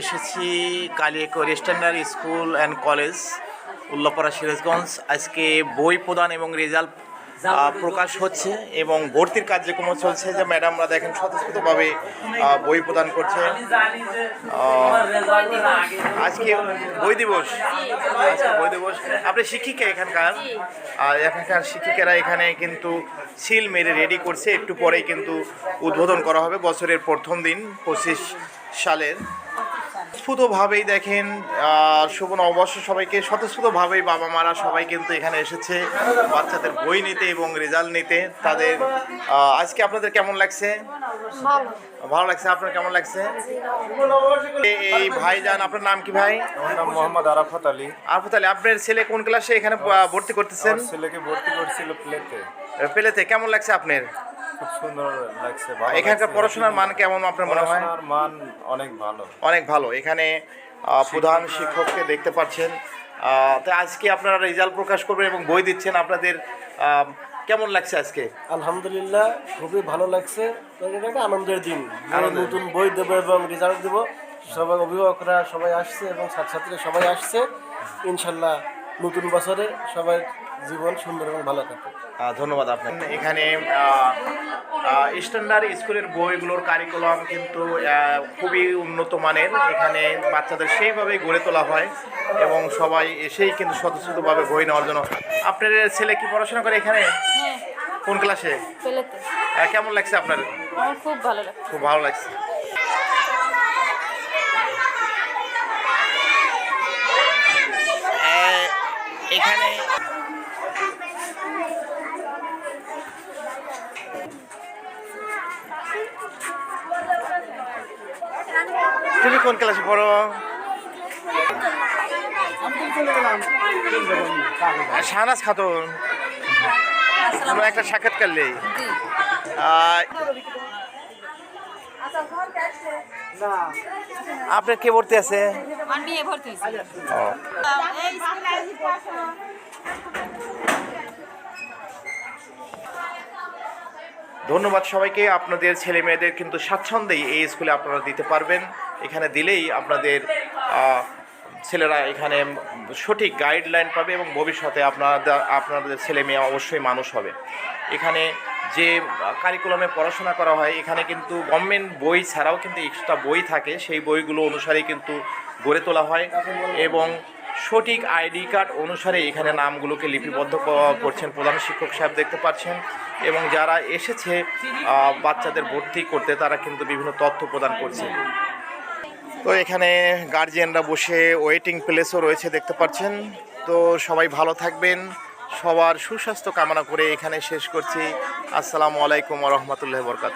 এসেছি Kaliakair standard school and college Ullapara Sirajganj. আজকে বই প্রদান এবং রেজাল্ট প্রকাশ হচ্ছে এবং ভর্তির কার্যক্রম চলছে যে ম্যাডামরা দেখেন স্বতঃস্ফূর্তভাবে বই প্রদান করছে। আজকে বই দিবস। আজকে বই দিবস। আপনি শিক্ষিকা এখানকার? আর এখানকার শিক্ষিকারা এখানে কিন্তু সিল মেরে রেডি করছে। একটু পরেই কিন্তু উদ্বোধন করা হবে বছরের প্রথম দিন পঁচিশ সালের। স্ফূর্তভাবেই দেখেন সুবর্ণ অবশ্য সবাইকে স্বতঃস্ফূর্তভাবেই বাবা মারা সবাই কিন্তু এখানে এসেছে বাচ্চাদের বই নিতে এবং রেজাল্ট নিতে। তাদের আজকে আপনাদের কেমন লাগছে? ভালো। ভালো লাগছে? আপনার কেমন লাগছে? এ- এই ভাইজান আপনার নাম কি ভাই? আমার নাম মোহাম্মদ আরাফাত আলী। আরফত আলী আপনার ছেলে কোন ক্লাসে এখানে ভর্তি করতেছেন? ছেলেকে ভর্তি করছিল প্লেতে পেলেতে কেমন লাগছে আপনার? খুব সুন্দর লাগছে ভালো এখানকার পড়াশোনার মান কেমন আপনার মনে হয়? মান অনেক ভালো। অনেক ভালো। এখানে প্রধান শিক্ষককে দেখতে পাচ্ছেন। তো আজকে আপনারা রেজাল্ট প্রকাশ করবেন এবং বই দিচ্ছেন আপনাদের কেমন লাগছে আজকে? আলহামদুলিল্লাহ খুবই ভালো লাগছে। একটা আনন্দের দিন। নতুন বই দেবো এবং রেজাল্ট দেবো। সবাই অভিভাবকরা সবাই আসছে এবং ছাত্রছাত্রীরা সবাই আসছে। ইনশাল্লাহ নতুন বছরে সবাই জীবন সুন্দর এবং ভালো থাকে। ধন্যবাদ আপনার এখানে স্ট্যান্ডার্ড স্কুলের বইগুলোর কারিকুলাম কিন্তু খুবই উন্নত মানের। এখানে বাচ্চাদের সেইভাবেই গড়ে তোলা হয় এবং সবাই এসেই কিন্তু স্বতঃস্ফূর্তভাবে বই নেওয়ার জন্য। আপনার ছেলে কি পড়াশোনা করে এখানে? হ্যাঁ। কোন ক্লাসে? কেমন লাগছে আপনার? খুব ভালো লাগে খুব ভালো লাগছে। এখানে তুমি কোন ক্লাসে পড়ো? শাহনাজ খাতুন। আমরা একটা সাক্ষাৎকার নেই। আপনার কে ভর্তি আছে? আমার ভর্তি হয়েছে। ও। ধন্যবাদ সবাইকে। আপনাদের ছেলে মেয়েদের কিন্তু স্বাচ্ছন্দ্যেই এই স্কুলে আপনারা দিতে পারবেন। এখানে দিলেই আপনাদের ছেলেরা এখানে সঠিক গাইডলাইন পাবে এবং ভবিষ্যতে আপনাদের আপনাদের ছেলে মেয়ে অবশ্যই মানুষ হবে। এখানে যে কারিকুলামে পড়াশোনা করা হয়, এখানে কিন্তু গভর্নমেন্ট বই ছাড়াও কিন্তু এক্সট্রা বই থাকে। সেই বইগুলো অনুসারে কিন্তু গড়ে তোলা হয় এবং সঠিক আইডি কার্ড অনুসারে এখানে নামগুলোকে লিপিবদ্ধ করছেন প্রধান শিক্ষক সাহেব দেখতে পাচ্ছেন এবং যারা এসেছে বাচ্চাদের ভর্তি করতে, তারা কিন্তু বিভিন্ন তথ্য প্রদান করছে তো এখানে গার্জিয়ানরা বসে ওয়েটিং প্লেসও রয়েছে দেখতে পাচ্ছেন। তো সবাই ভালো থাকবেন, সবার সুস্বাস্থ্য কামনা করে এখানে শেষ করছি। আসসালামু আলাইকুম রহমতুল্লাহ বরকাত